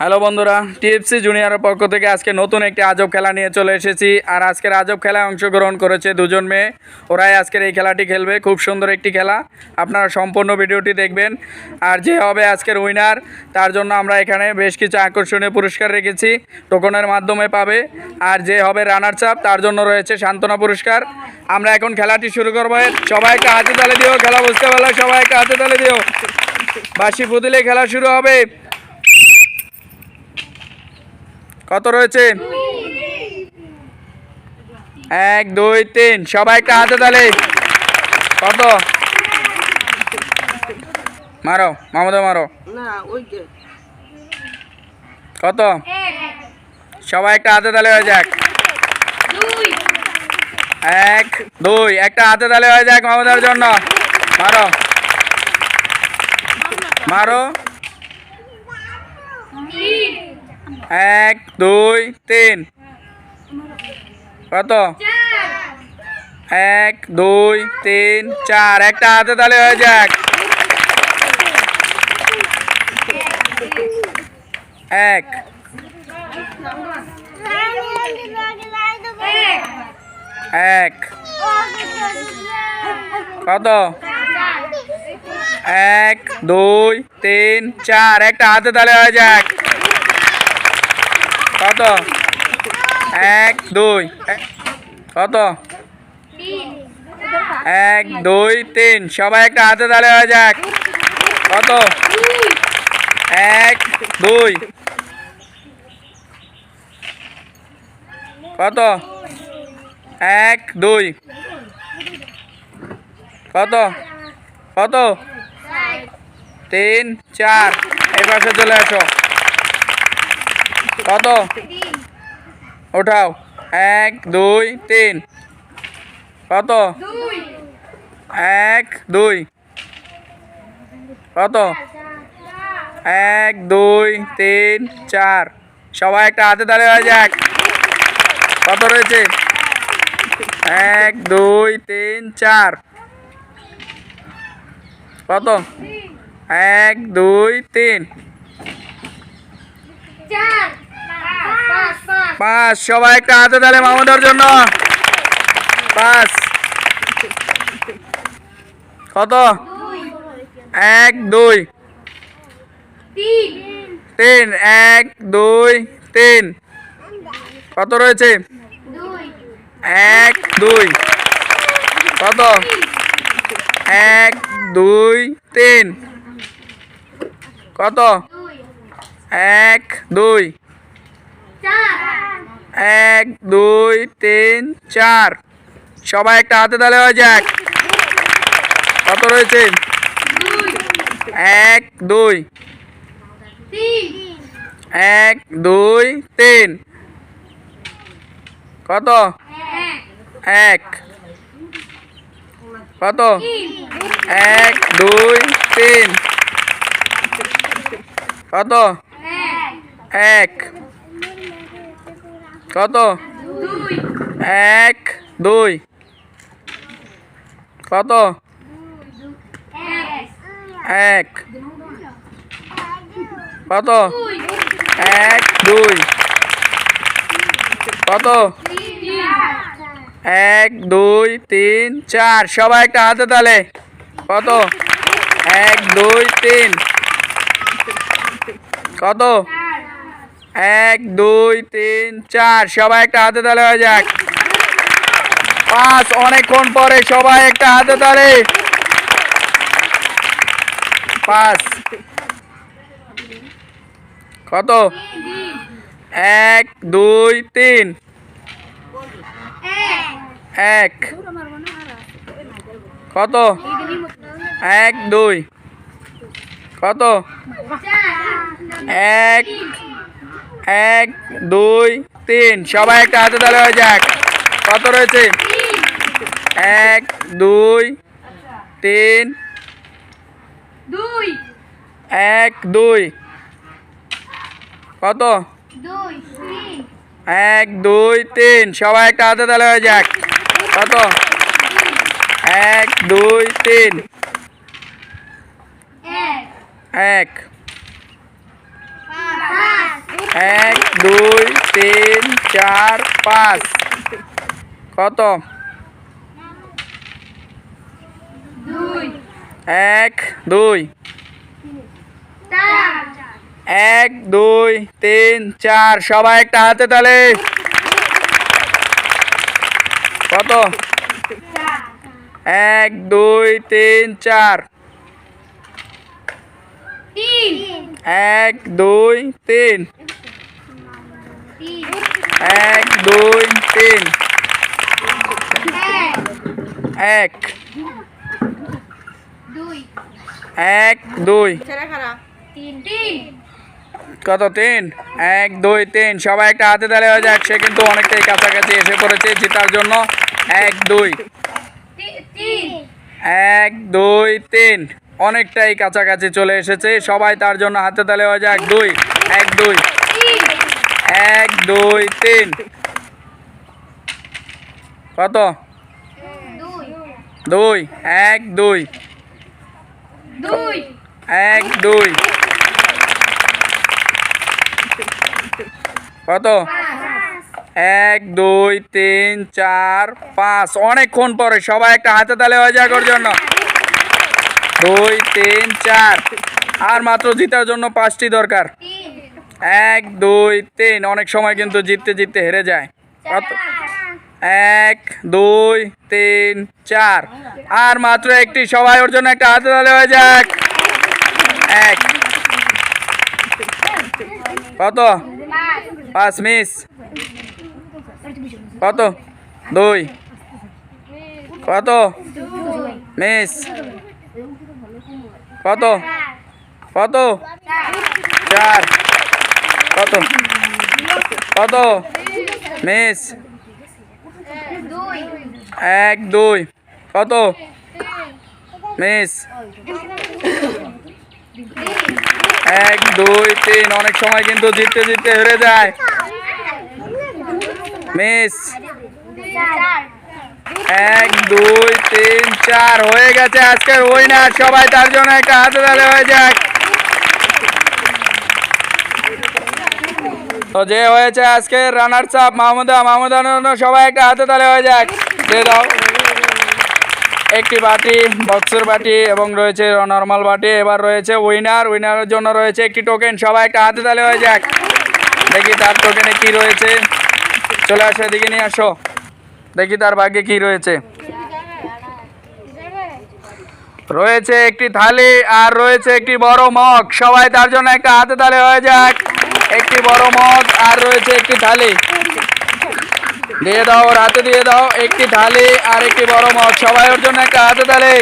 Hello বন্ধুরা, TFC জুনিয়রের পক্ষ থেকে আজকে নতুন একটি আজব খেলা নিয়ে চলে এসেছি আর আজকের আজব খেলায় অংশগ্রহণ করেছে দুজন মেয়ে। ওরাই আজকের এই খেলাটি খেলবে, খুব সুন্দর একটি খেলা। আপনারা সম্পূর্ণ ভিডিওটি দেখবেন। আর যে হবে আজকের উইনার তার জন্য আমরা এখানে বেশ কিছু আকর্ষণীয় পুরস্কার রেখেছি টোকনের মাধ্যমে পাবে। আর যে হবে রানার চাপ তার জন্য রয়েছে সান্ত্বনা পুরস্কার। আমরা এখন খেলাটি শুরু করব। সবাই একটা হাতে তালে দিও, খেলা বুঝতে পারলে সবাই একটা হাতে তালে দিও। বাসি ফুদিলে খেলা শুরু হবে। কত রয়েছে? এক দুই তিন। সবাই একটা হাতে তালে। কত? মারো মামদা মারো। কত? সবাই একটা হাতে তালে হয়ে যাক। এক দুই। একটা হাতে তালে হয়ে যাক মামদার জন্য। মারো। মারো। এক, দুই, তিন। কত? এক, দুই, তিন, চার। একটা হাতে তাহলে হয়ে যাক। এক। এক। কত? এক, দুই, তিন, চার। একটা হাতে তাহলে হয়ে যাক। কত? এক, দুই। কত? এক, দুই, তিন। সবাই একটা হাতে তালে হয়ে যাক। কত? এক, দুই। কত? এক, দুই। কত? কত? তিন, চার। এই পাশে চলে আসো। কত? ওঠাও এক, দুই, তিন। কত? এক, দুই। কত? এক, দুই, তিন, চার। সবাই একটা হাতে তালে হয়ে যাক। কত রয়েছে? এক, দুই, তিন, চার। কত? এক, দুই, তিন। পাঁচ সবাই একটা হাতে তালে মামুদার জন্য। পাঁচ কত? এক, দুই। তিন। এক, দুই, তিন। কত রয়েছে? এক, দুই। কত? এক, দুই, তিন। কত? এক, দুই। এক, দুই, তিন, চার। সবাই একটা হাতে তালে হয়ে যাক। কত রয়েছে? এক, দুই। এক, দুই, তিন। কত? এক। কত? এক, দুই, তিন। কত? এক। কত? এক, দুই। কত? এক। কত? এক, দুই। কত? এক, দুই, তিন, চার। সবাই একটা হাতে তালে। কত? এক, দুই, তিন। কত? এক, দুই, তিন, চার। সবাই একটা হাতে তালে হয়ে যাক। পাঁচ, অনেকক্ষণ পরে সবাই একটা হাতে তালে। পাঁচ। কত? এক, দুই, তিন। এক। কত? এক, দুই। কত? এক এক দুই তিন। সবাই একটা হাতে তালে হয়ে যাক। কত রয়েছে? এক দুই তিন। এক দুই। কত? এক দুই তিন। সবাই একটা হাতে তালে হয়ে যাক। কত? এক দুই তিন। এক। পাঁচ তিন, চার, পাঁচ। কত? এক, দুই। এক, দুই, তিন, চার। সবাই একটা হাতে তালে। কত? এক, দুই, তিন, চার। এক দুই তিন। এক দুই তিন। এক। এক দুই। কত তিন? এক দুই তিন। সবাই একটা হাতে দাঁড়িয়ে হয়ে যাক। সে কিন্তু অনেকটাই কাছাকাছি এসে পড়েছে জেতার জন্য। এক দুই। এক দুই তিন। অনেকটাই কাছাকাছি চলে এসেছে। সবাই তার জন্য হাতে তালে হয়ে যাক। দুই, এক দুই। এক, দুই, তিন। কত? দুই। এক দুই। এক, দুই। কত? এক, দুই, তিন, চার, পাঁচ। অনেকক্ষণ পরে সবাই একটা হাতে তালে হয়ে যাক ওর জন্য। দুই তিন চার। আর মাত্র জিতার জন্য পাঁচটি দরকার। এক দুই তিন। অনেক সময় কিন্তু জিততে জিততে হেরে যায়। কত এক দুই তিন চার। আর মাত্র একটি। সবাই ওর জন্য একটা হাতে তালে হয়ে যাক। এক। কত? পাঁচ মিস। কত? দুই। কত? মিস। কত? কত? চার। কত? কত? মিস? এক, দুই। কত? মিস? এক, দুই, তিন। অনেক সময় কিন্তু জিততে জিততে হেরে যায়। মিস? এক, দুই, তিন, চার। হয়ে গেছে আজকের উইনার সবাই তার জন্য একটা হাতে তালে হয়ে যাক। তো যে হয়েছে আজকে রানার চাপ মাহমুদা মাহমুদার জন্য সবাই একটা হাতে তালে হয়ে যাক। দিয়ে দাও। একটি বাটি বক্সের বাটি, এবং রয়েছে নর্মাল বাটি। এবার রয়েছে উইনার উইনারের জন্য রয়েছে একটি টোকেন সবাই একটা হাতে তালে হয়ে যাক। দেখি তার টোকেনে কি রয়েছে। চলে আসো, এদিকে নিয়ে আসো। দেখি তার ভাগ্যে কি রয়েছে। রয়েছে একটি থালি আর রয়েছে একটি বড় মগ। সবাই তার জন্য একটা হাতে তালে হয়ে যাক। একটি বড় মগ আর রয়েছে একটি থালি। দিয়ে দাও, ওর হাতে দিয়ে দাও। একটি থালি আর একটি বড় মগ। সবাই ওর জন্য একটা হাতে তালে।